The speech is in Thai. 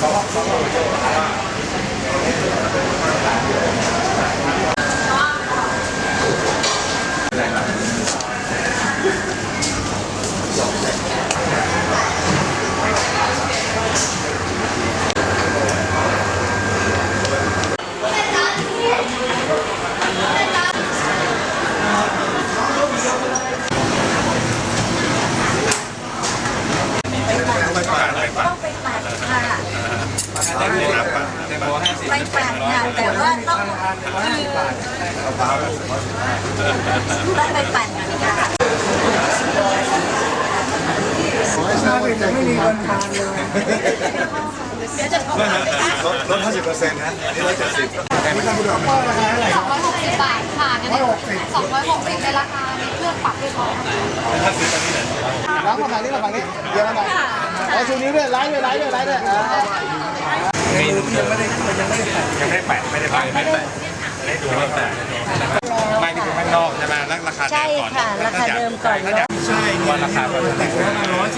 ต้องไปปัดค่ะ ไปปัดค่ะแต่ว่าต้องคือต้องไปปัดค่ะไม่มีคนทานเลยเดี๋ยวจะโทรหาไปค่ะลด50เปอร์เซ็นต์นะอันนี้ร้อยเจ็ดสิบไม่ทำดอกป้อราคาเท่าไหร่260บาทค่ะงั้น260ในราคาในเครื่องปรับเรียบร้อยค่ะล้างมาฝั่งนี้มาฝั่งนี้เดี๋ยวม เอาชูนิ้วด้วยไลฟ์ด้วยไลฟ์ด้วยไลฟ์ด้วยอ่ายังไม่ได้แปะไม่ได้แปะไม่ได้แปะไม่ได้ดูว่าแปะไม่ที่คุณข้างนอกใช่ไหมแล้วราคาใช่ค่ะราคาเดิมก่อนใช่ว่าราคาเป็นร้อยสิ